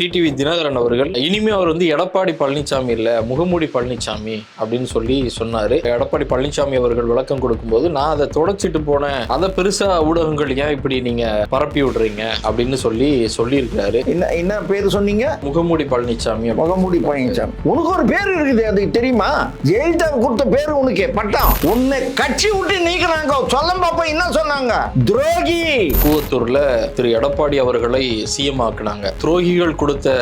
TTV Dinakaran அவர்கள் இனிமே அவர் வந்து எடப்பாடி பழனிசாமி இல்ல முகமூடி பழனிசாமி அப்படின்னு சொல்லி சொன்னாரு. எடப்பாடி பழனிசாமி அவர்கள் விளக்கம் கொடுக்கும்போது நான் அதை தொடச்சிட்டு போனேன். அதை பெருசா ஊடகங்கள் ஏன் இப்படி நீங்க பரப்பி விடுறீங்க? அப்படின்னு சொல்லி சொல்லியிருக்காரு என்ன என்ன பேர் சொன்னீங்க? முகமூடி பழனிசாமி. முகமூடி பழனிசாமி உனக்கு ஒரு பேர் இருக்குது அது தெரியுமா? ஜெயலலிதா கொடுத்த பேர் உனக்கு பட்டம். உன்னை கட்சி விட்டு நீக்கிறாங்க. சொல்ல பாப்பா என்ன சொன்னாங்க? துரோகி. கூவத்தூர்ல திரு எடப்பாடி அவர்களை சிஎம் ஆக்குனாங்க. துரோகிகள் கொடுத்த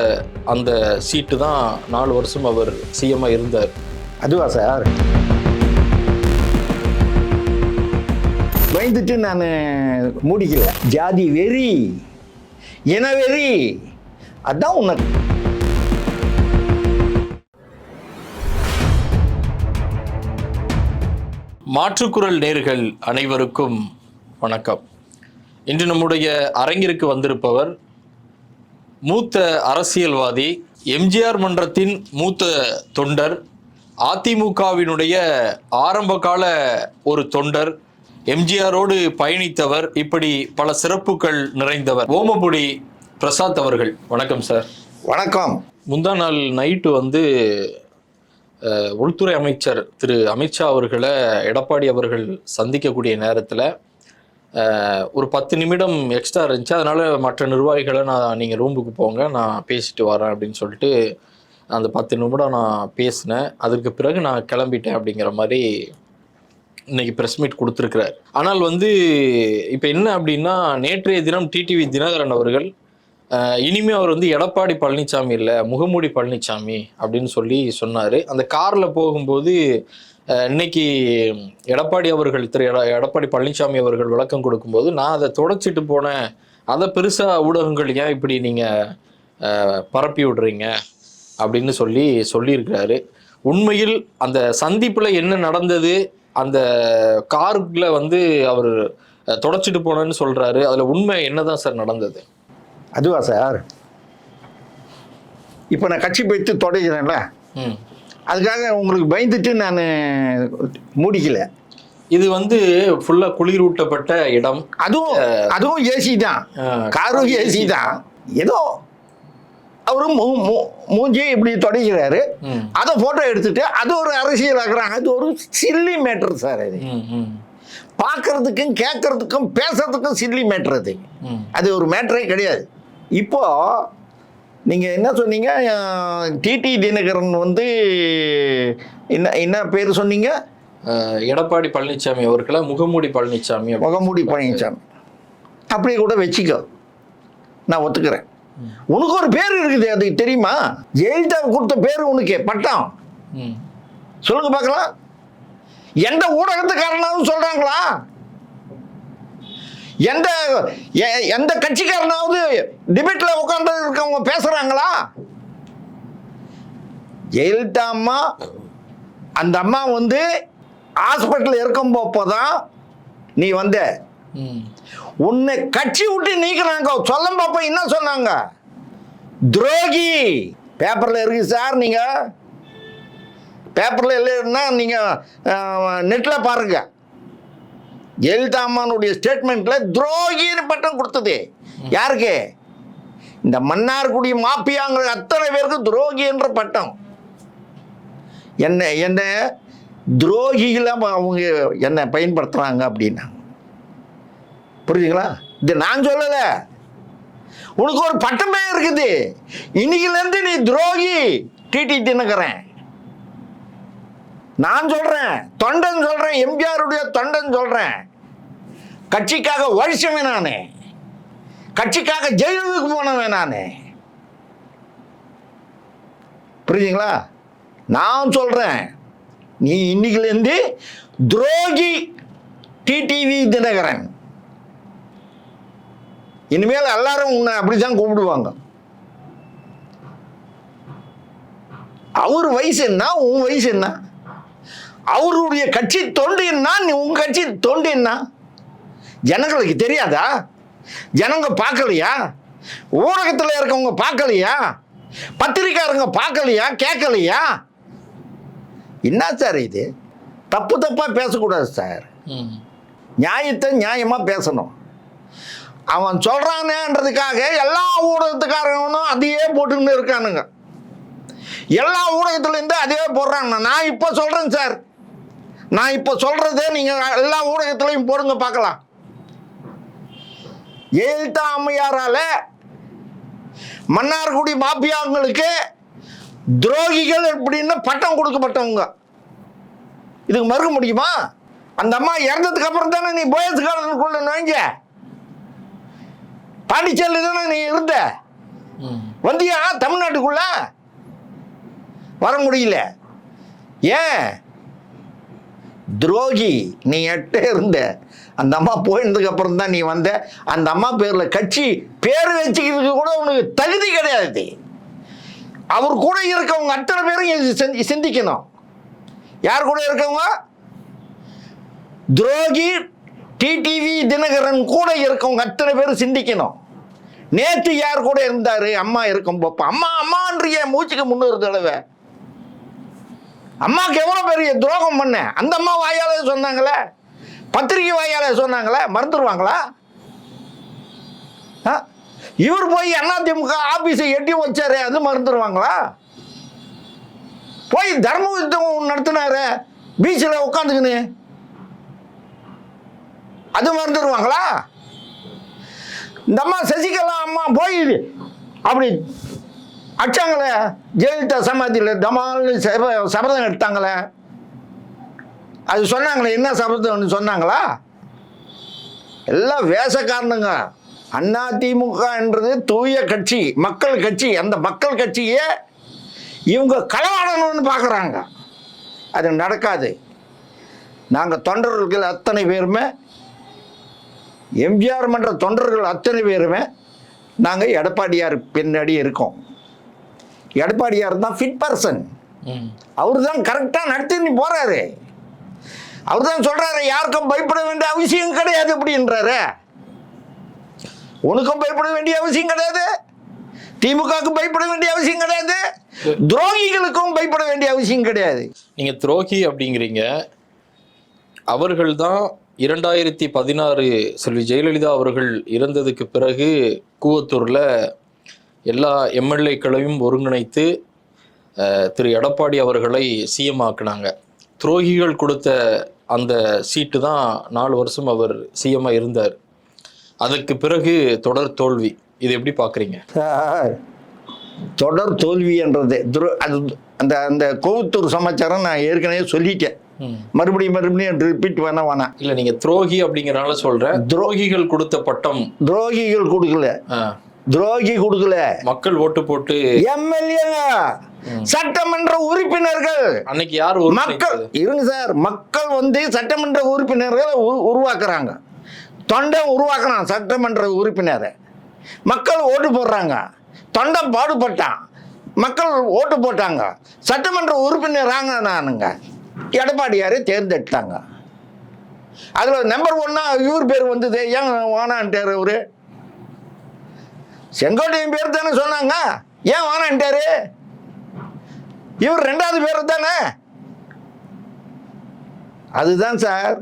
அந்த சீட்டு தான் நாலு வருஷம் அவர் சிஎம்மா இருந்தார். அதுவா சார்? பயந்துட்டு நான் மூடிக்கல. ஜாதி வெறி இன வெறி அதான் உனக்கு மாற்றுக்குரல் நேர்கள் அனைவருக்கும் வணக்கம். இன்று நம்முடைய அரங்கிற்கு வந்திருப்பவர் மூத்த அரசியல்வாதி எம்ஜிஆர் மன்றத்தின் மூத்த தொண்டர் அதிமுகவினுடைய ஆரம்பகால ஒரு தொண்டர் எம்ஜிஆரோடு பயணித்தவர் இப்படி பல சிறப்புகள் நிறைந்தவர். ஓமபுடி பிரசாத் அவர்கள். வணக்கம் சார். வணக்கம். முந்தா நாள் நைட்டு வந்து உள்துறை அமைச்சர் திரு அமித்ஷா அவர்களை எடப்பாடி அவர்கள் சந்திக்கக்கூடிய நேரத்தில் ஒரு பத்து நிமிடம் எக்ஸ்ட்ரா இருந்துச்சு. அதனால் மற்ற நிர்வாகிகளை நான் நீங்கள் ரூமுக்கு போங்க நான் பேசிட்டு வரேன் அப்படின்னு சொல்லிட்டு அந்த பத்து நிமிடம் நான் பேசினேன். அதற்கு பிறகு நான் கிளம்பிட்டேன் அப்படிங்கிற மாதிரி இன்னைக்கு ப்ரெஸ் மீட் கொடுத்துருக்கிறார். ஆனால் வந்து இப்போ என்ன அப்படின்னா நேற்றைய தினம் டிடிவி தினகரன் அவர்கள் இனிமே அவர் வந்து எடப்பாடி பழனிசாமி இல்லை முகமூடி பழனிசாமி அப்படின்னு சொல்லி சொன்னார். அந்த காரில் போகும்போது இன்னைக்கு எடப்பாடி அவர்கள் திரு எட- எடப்பாடி பழனிசாமி அவர்கள் விளக்கம் கொடுக்கும்போது நான் அதை தொடச்சிட்டு போனேன் அதை பெருசாக ஊடகங்கள் ஏன் இப்படி நீங்கள் பரப்பி விடுறீங்க அப்படின்னு சொல்லி சொல்லியிருக்கிறாரு. உண்மையில் அந்த சந்திப்பில் என்ன நடந்தது அந்த காருக்குள்ள வந்து அவர் தொடச்சிட்டு போனேன்னு சொல்றாரு. அதுல உண்மை என்னதான் சார் நடந்தது? அதுவா சார்? இப்போ நான் கட்சி போயிட்டு தொடங்கிறேன்ல ம். அதுக்காக உங்களுக்கு பயந்துட்டு நான் மூடிக்கல. இது வந்து ஃபுல்லா குளிரூட்டப்பட்ட இடம். அதுவும் அதுவும் ஏசி தான். காரும் ஏசி தான். ஏதோ அவரு மூ மூ- மூஞ்சி இப்படி தொடங்கிறாரு அதை ஃபோட்டோ எடுத்துட்டு அது ஒரு அரசியல் ஆக்குறாங்க. அது ஒரு சில்லி மேட்டர் சார் அது. பார்க்கறதுக்கும் கேட்கறதுக்கும் பேசுறதுக்கும் சில்லி மேட்டர் அது. அது ஒரு மேட்டரே கிடையாது. இப்போ நீங்கள் என்ன சொன்னீங்க? டிடி தினகரன் வந்து என்ன என்ன பேர் சொன்னீங்க? எடப்பாடி பழனிசாமி அவர்களை? முகமூடி பழனிசாமி. முகமூடி பழனிசாமி அப்படியே கூட வச்சுக்கோ. நான் ஒத்துக்கிறேன். உனக்கு ஒரு பேர் இருக்குது அது தெரியுமா? ஜெயலலிதா கொடுத்த பேர் உனக்கு பட்டம். ம், சொல்லுங்க பார்க்கலாம். எந்த ஊடகத்துக்காரனாவது சொல்றாங்களா? எந்த எந்த கட்சிக்காரனாவது டிபேட்ல உட்கார்ந்து இருக்கவங்க பேசுறாங்களா? ஜெயலலிதா அம்மா அந்த அம்மா வந்து ஹாஸ்பிட்டல் இருக்கும்போப்போ தான் நீ வந்த. உன்னை கட்சி விட்டு நீக்கிறாங்க. சொல்ல பாப்பா என்ன சொன்னாங்க? துரோகி. பேப்பர்ல இருக்கு சார் நீங்க. பேப்பர்ல இல்லைன்னா நீங்க நெட்ல பாருங்க. ஜெயலலிதா அம்மானுடைய ஸ்டேட்மெண்ட்டில் துரோகின்னு பட்டம் கொடுத்தது. யாருக்கு? இந்த மன்னார்குடி மாப்பியாங்கிற அத்தனை பேருக்கு துரோகி என்ற பட்டம். என்ன என்ன? துரோகிகளை அவங்க என்னை பயன்படுத்துகிறாங்க அப்படின்னா. புரியுதுங்களா? இது நான் சொல்லலை. உனக்கு ஒரு பட்டமே இருக்குது. இன்னைக்குலேருந்து நீ துரோகி. டிடி தின்னுக்கிறேன் நான் சொல்றேன் தொண்டன் சொல்றேன் எம்ஜிஆருடைய தொண்டன் சொல்றேன். கட்சிக்காக உழைச்சவன் நானு. கட்சிக்காக ஜெயிலுக்கு போனவன் நானு. புரியுதுங்களா நான் சொல்றேன் நீ இன்னைக்குலேருந்து துரோகி டிடிவி தினகரன். இனிமேல் எல்லாரும் உன்னை அப்படித்தான் கூப்பிடுவாங்க. அவர் வயசு என்ன உன் வயசு என்ன? அவருடைய கட்சி தொண்டு என்ன நீ உன் கட்சி தொண்டு என்ன ஜனங்களுக்கு தெரியாதா? ஜனங்க பார்க்கலையா? ஊடகத்தில் இருக்கவங்க பார்க்கலையா? பத்திரிக்காரங்க பார்க்கலையா? கேட்கலையா? என்ன சார் இது? தப்பு தப்பாக பேசக்கூடாது சார். நியாயத்தை நியாயமாக பேசணும். அவன் சொல்றானேன்றதுக்காக எல்லா ஊடகத்துக்காரனும் அதையே போட்டுன்னு இருக்கானுங்க. எல்லா ஊடகத்துலேருந்து அதே போடுறாங்க நான் இப்போ சொல்கிறேன் சார். நான் இப்போ சொல்கிறதே நீங்கள் எல்லா ஊடகத்துலையும் போடுங்க பார்க்கலாம். ஜெயலலிதா அம்மையாரால மன்னார்குடி மாப்பியாங்களுக்கு துரோகிகள் அப்படின்னு பட்டம் கொடுக்கப்பட்டவங்க. இதுக்கு மறுக்க முடியுமா? அந்த அம்மா இறந்ததுக்கு அப்புறம் தானே நீ போயஸ் கார்டனுக்குள்ள நுழைஞ்ச? பாண்டிச்சேரியில தானே நீ இருந்த. வந்தியா? தமிழ்நாட்டுக்குள்ள? வர முடியல. ஏன்? துரோகி நீ எட்டே இருந்த. அந்த அம்மா போயிருந்ததுக்கு அப்புறம் தான் நீ வந்த. அந்த அம்மா பேரில் கட்சி பேர் வச்சுக்கிறதுக்கு கூட உனக்கு தகுதி கிடையாது. அவர் கூட இருக்கவங்க அத்தனை பேரும் சிந்திக்கணும். யார் கூட இருக்கவங்க? துரோகி டிடிவி தினகரன் கூட இருக்கவங்க அத்தனை பேரும் சிந்திக்கணும். நேற்று யார் கூட இருந்தார்? அம்மா இருக்கும் போப்ப. அம்மா அம்மான்றிய மூச்சுக்கு முன்னூறு தடவை. அம்மாவுக்கு எவ்வளோ பெரிய துரோகம் பண்ண? அந்த அம்மா வாயாலே சொன்னாங்களே? பத்திரிக்கை வாயாலே சொன்னாங்களே? மறந்துடுவாங்களா ஆ? இவர் போய் அதிமுக ஆபீஸை எட்டி வச்சாரு அது மறந்துடுவாங்களா போய் தர்ம யுத்தம் நடத்தினாரு பீச்சில் உட்காந்துக்கின்னு அது மறந்துடுவாங்களா இந்த அம்மா சசிகலா அம்மா போய் அப்படி அடிச்சாங்களே? ஜெயலலிதா சமாதியில் தமால்னு சப சபதம் எடுத்தாங்களே? அது சொன்னாங்களே என்ன சபதம்னு சொன்னாங்களா? எல்லாம் வேஷக்காரனுங்க அண்ணா திமுகன்றது தூய கட்சி மக்கள் கட்சி. அந்த மக்கள் கட்சியே இவங்க களவாடணும்னு பார்க்குறாங்க அது நடக்காது. நாங்கள் தொண்டர்கள் அத்தனை பேருமே எம்ஜிஆர் மன்ற தொண்டர்கள் அத்தனை பேருமே நாங்கள் எடப்பாடியார் பின்னாடி இருக்கோம். எடப்பாடியார் தான் ஃபிட் பர்சன். அவர் தான் கரெக்டாக நடத்தின்னு போகிறாரு அவர் தான் சொல்கிறாரு யாருக்கும் பயப்பட வேண்டிய அவசியம் கிடையாது அப்படின்றாரு. உனக்கும் பயப்பட வேண்டிய அவசியம் கிடையாது. திமுகவுக்கு பயப்பட வேண்டிய அவசியம் கிடையாது. துரோகிகளுக்கும் பயப்பட வேண்டிய அவசியம் கிடையாது. நீங்க துரோகி அப்படிங்கிறீங்க. அவர்கள் தான் இரண்டாயிரத்தி பதினாறு செல்வி ஜெயலலிதா அவர்கள் இறந்ததுக்கு பிறகு கூவத்தூர்ல எல்லா எம்எல்ஏக்களையும் ஒருங்கிணைத்து திரு எடப்பாடி அவர்களை சிஎம் ஆக்குனாங்க. துரோகிகள் கொடுத்த அந்த சீட்டு தான் நாலு வருஷம் அவர் சிஎம்மா இருந்தார். அதற்கு பிறகு தொடர் தோல்வி. இது எப்படி பார்க்குறீங்க தொடர் தோல்வி என்றது துரு அது அந்த அந்த கோவத்தூர் சமாச்சாரம் நான் ஏற்கனவே சொல்லிட்டேன். மறுபடியும் மறுபடியும் ரிப்பீட் வேணா வேணாம். இல்ல நீங்க துரோகி அப்படிங்கறனால சொல்றேன். துரோகிகள் கொடுத்த பட்டம். துரோகிகள் கொடுக்கல. துரோகி கொடுக்கல. மக்கள் ஓட்டு போட்டு எம்எல்ஏங்க. சட்டமன்ற உறுப்பினர்கள். அன்னைக்கு யார் மக்கள்? இருங்க சார். மக்கள் வந்து சட்டமன்ற உறுப்பினர்களை உரு- உருவாக்குறாங்க. தொண்டை உருவாக்குறான் சட்டமன்ற உறுப்பினரை. மக்கள் ஓட்டு போடுறாங்க. தொண்டை பாடுபட்டான். மக்கள் ஓட்டு போட்டாங்க. சட்டமன்ற உறுப்பினராங்க நானுங்க எடப்பாடியாரை தேர்ந்தெடுத்தாங்க. அதில் நம்பர் ஒன்னா இவர் பேர் வந்தது. ஏன் வானான்ட்டார் அவரு? செங்கோட்டையன் பேர் தானே சொன்னாங்க. ஏன் வானான்ட்டாரு இவர் ரெண்டாவது பேர் தானே? அதுதான் சார்.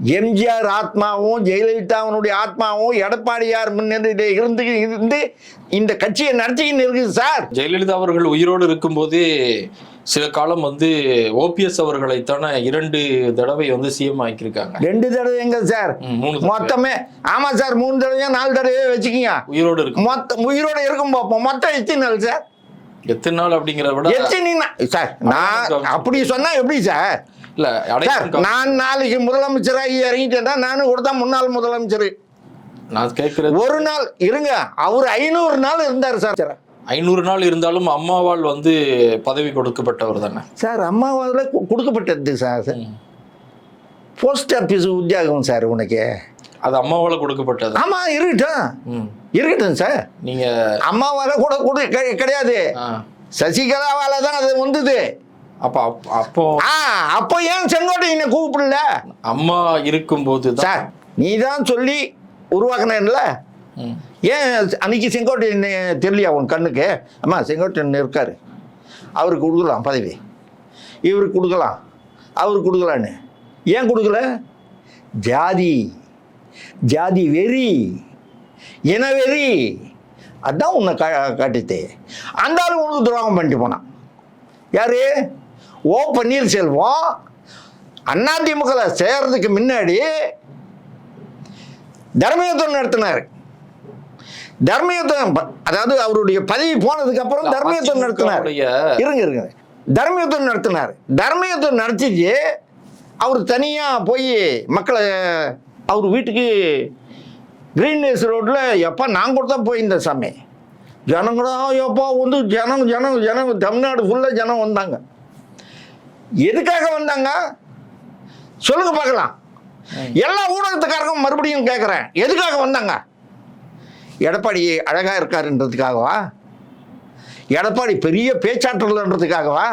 எம்ஜிஆர் ஆத்மாவும் ஜெயலலிதாவினுடைய ஆத்மாவும் எடப்பாடியார் முன்னிலையில இருந்து இருந்து இந்த கட்சியை நடத்திக்கின்னு இருக்குது சார். ஜெயலலிதா அவர்கள் உயிரோடு இருக்கும்போது சில காலம் வந்து ஓபிஎஸ் அவர்களைத்தானே இரண்டு தடவை வந்து சிஎம் ஆக்கியிருக்காங்க. ரெண்டு தடவை எங்க சார். மொத்தமே ஆமா சார் மூணு தடவையா நாலு தடவையே வச்சுக்கிங்க. உயிரோடு இருக்கு. மொத்த உயிரோட இருக்கும் பார்ப்போம் மொத்தம் எத்தனை நாள் சார்? எத்தனை நாள் அப்படிங்கிறத விட எத்தனை சார் நான் அப்படி சொன்னா எப்படி சார்? இல்ல நான் நாளைக்கு முதலமைச்சராகி இறங்கிட்டேன்னா நானும் கூட தான் முன்னாள் முதலமைச்சர். நான் கேட்கறது ஒரு நாள் இருங்க அவர் ஐநூறு நாள் இருந்தார் சார். ஐநூறு நாள் இருந்தாலும் அம்மாவால் வந்து பதவி கொடுக்கப்பட்டவர் தானே? சார் அம்மாவால் கொடுக்கப்பட்டது சார். போஸ்ட் ஆஃபீஸ் உத்தியோகம் சார் உனக்கு. அது அம்மாவால கொடுக்கப்பட்டது. ஆமாம் இருக்கட்டும். இருக்கட்டும் சார். நீங்க அம்மாவால் கூட கொடு கிடை- கிடையாது. சசிகலாவால தான் அது வந்தது. அப்ப அப்- அப்போ ஆ அப்போ ஏன் செங்கோட்டையனை கூப்பிடல? அம்மா இருக்கும்போது சார் நீ தான் சொல்லி உருவாக்குனேன்ல. ஏன் அன்னைக்கு செங்கோட்டையன் தெரியலையா உன் கண்ணுக்கு? அம்மா செங்கோட்டையன் இருக்காரு? அவருக்கு கொடுக்கலாம் பதவி. இவருக்கு கொடுக்கலாம் அவருக்கு கொடுக்கலான்னு. ஏன் கொடுக்கல? ஜாதி. ஜாதி வெறி. இனவெறி அதான் உன்னை கா காட்டுது அந்த ஆளு உனக்கு துரோகம் பண்ணிட்டு போனான். யாரு? ஓ பன்னீர்செல்வம் அதிமுக சேர்றதுக்கு முன்னாடி தர்மயுத்தம் நடத்தினார். தர்மயுத்தம் அதாவது அவருடைய பதவி போனதுக்கு அப்புறம் தர்மயுத்தம் நடத்தினார். இருங்க இருங்க. தர்மயுத்தம் நடத்தினார். தர்மயுத்தம் நடத்திச்சு அவர் தனியாக போய் மக்களை அவர் வீட்டுக்கு கிரீன்வேஸ் ரோட்டில் எப்போ நான் கூட தான் போயிருந்தேன் சாமி. ஜனங்களா எப்போ வந்து ஜனம் ஜனம் ஜனம் தமிழ்நாடு ஃபுல்லாக ஜனம் வந்தாங்க. எதுக்காக வந்தாங்க? சொல்லுங்க பார்க்கலாம். எல்லா ஊடகத்துக்காரங்க மறுபடியும் கேட்குறேன் எதுக்காக வந்தாங்க? எடப்பாடி அழகாக இருக்காருன்றதுக்காகவா? எடப்பாடி பெரிய பேச்சாற்றல்ன்றதுக்காகவா?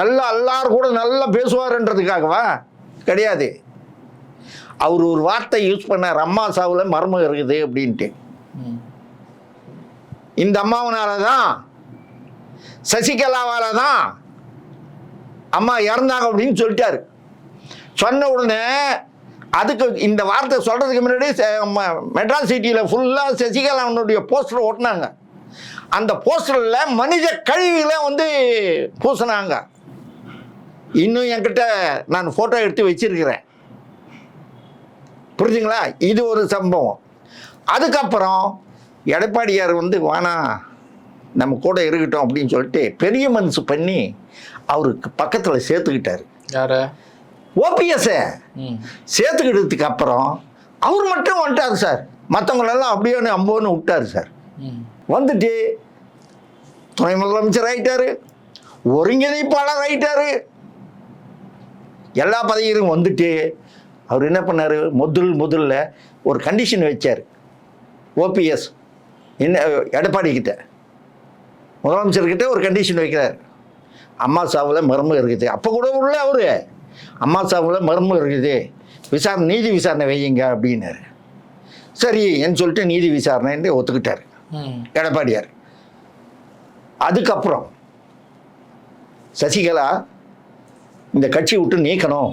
நல்லா எல்லாரும் கூட நல்லா பேசுவாருன்றதுக்காகவா? கிடையாது. அவர் ஒரு வார்த்தை யூஸ் பண்ணார். அம்மா சாவில் மர்மம் இருக்குது அப்படின்ட்டு. இந்த அம்மாவனால தான் சசிகலாவால தான் அம்மா இறந்தாங்க அப்படின்னு சொல்லிட்டாரு. சொன்ன உடனே அதுக்கு இந்த வார்த்தை சொல்கிறதுக்கு முன்னாடி மெட்ராஸ் சிட்டியில் ஃபுல்லாக சசிகலாவுடைய போஸ்டர் ஓட்டினாங்க அந்த போஸ்டரில் மனித கழிவுகளை வந்து பூசினாங்க. இன்னும் என்கிட்ட நான் ஃபோட்டோ எடுத்து வச்சிருக்கிறேன். புரிஞ்சுங்களா? இது ஒரு சம்பவம். அதுக்கப்புறம் எடப்பாடியார் வந்து வேணாம் நம்ம கூட இருக்கட்டும் அப்படின்னு சொல்லிட்டு பெரிய மனசு பண்ணி அவருக்கு பக்கத்தில் சேர்த்துக்கிட்டாரு. யார? ஓபிஎஸ்ஸை சேர்த்துக்கிட்டதுக்கு அப்புறம் அவர் மட்டும் வந்துட்டார் சார். மற்றவங்களெல்லாம் அப்படியே அம்போன்னு விட்டார் சார். வந்துட்டு துணை முதலமைச்சர் ஆயிட்டாரு. ஒருங்கிணைப்பாளர் ஆயிட்டாரு. எல்லா பதவியிலும் வந்துட்டு அவர் என்ன பண்ணார்? முதல் முதல்ல ஒரு கண்டிஷன் வச்சார். ஓபிஎஸ். என்ன எடப்பாடி கிட்ட. முதலமைச்சர்கிட்ட ஒரு கண்டிஷன் வைக்கிறார். அம்மா சாவில் மர்மம் இருக்குது. அப்போ கூட உள்ள அவரு அம்மா சாவில் மர்மம் இருக்குது. விசாரணை நீதி விசாரணை வையுங்க அப்படின்னாரு. சரி என்று சொல்லிட்டு நீதி விசாரணைன்னு ஒத்துக்கிட்டார். எடப்பாடியார். அதுக்கப்புறம் சசிகலா இந்த கட்சி விட்டு நீக்கணும்.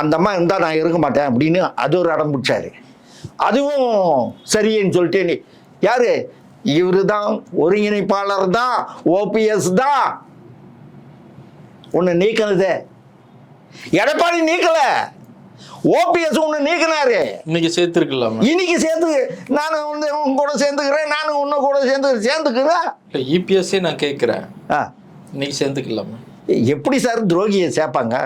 அந்த அம்மா இருந்தால் நான் இருக்க மாட்டேன் அப்படின்னு அது ஒரு அடம் பிடிச்சாரு. அதுவும் சரின்னு சொல்லிட்டு யாரு? இவரு தான் ஒருங்கிணைப்பாளர் தான் ஓபிஎஸ் தான் உன்னை நீக்கினதே எடப்பாடி நீக்கல. ஓபிஎஸ் உன்னை நீக்கினாரு. இன்னைக்கு சேர்த்துருக்கலாமா. இன்னைக்கு சேர்த்து நான் வந்து உன் கூட சேர்ந்துக்கிறேன் நானும் உன்ன கூட சேர்ந்து சேர்ந்துக்கிறேன் இபிஎஸ்ஸே நான் கேட்குறேன் ஆ. இன்னைக்கு சேர்ந்துக்கலாமா. எப்படி சார் துரோகியை சேர்ப்பாங்க?